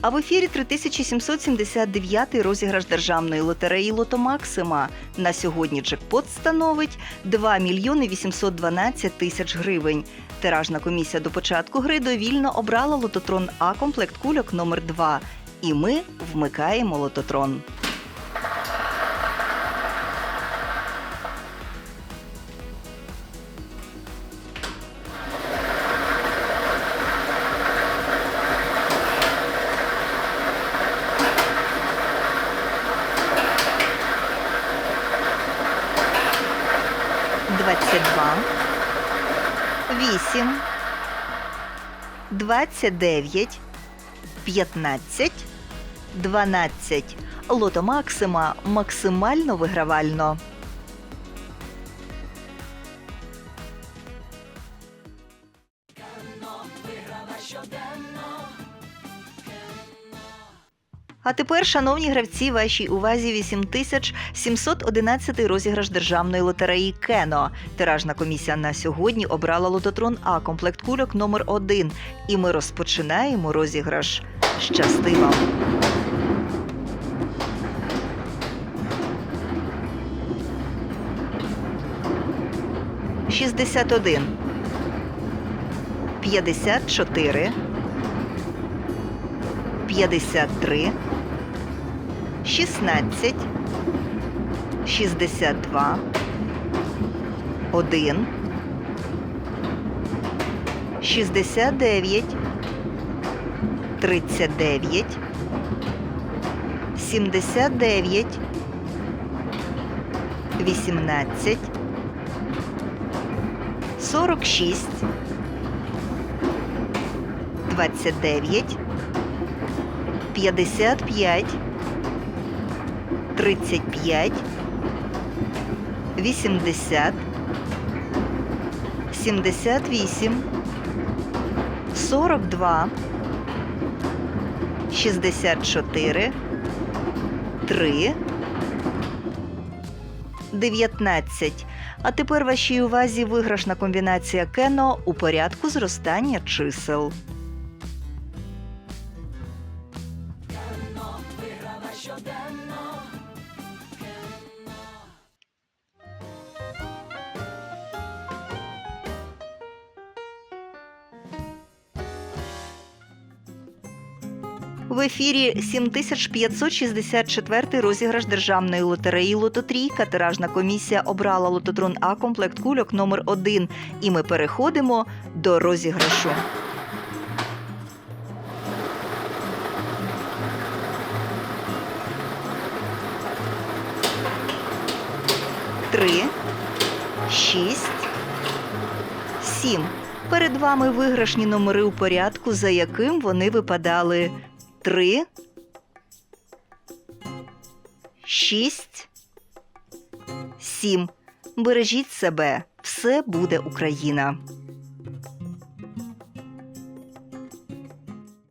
А в ефірі 3779 розіграш державної лотереї Лото Максима. На сьогодні джекпот становить 2 мільйони 812 тисяч гривень. Тиражна комісія до початку гри довільно обрала лототрон А комплект кульок номер 2 І ми вмикаємо лототрон. Двадцять два, вісім, двадцять дев'ять, п'ятнадцять, дванадцять. Лото Максима максимально вигравально. А тепер, шановні гравці, вашій увазі 8711 розіграш державної лотереї Кено. Тиражна комісія на сьогодні обрала лототрон А комплект кульок номер 1 І ми розпочинаємо розіграш. Щасти вам! Шістдесят один. П'ятдесят чотири. П'ятдесят три. 16, 62, 1, 69, 39, 79, 18, 46, 29, 55, 35, 80, 78, 42, 64, 3, 19. А тепер вашій увазі виграшна комбінація Кено у порядку зростання чисел. В ефірі 7564 розіграш державної лотереї Лототрійка. Тиражна комісія обрала лототрон А комплект кульок номер 1 І ми переходимо до розіграшу. Три, шість, сім. Перед вами виграшні номери у порядку, за яким вони випадали. Три, шість, сім. Бережіть себе. Все буде Україна.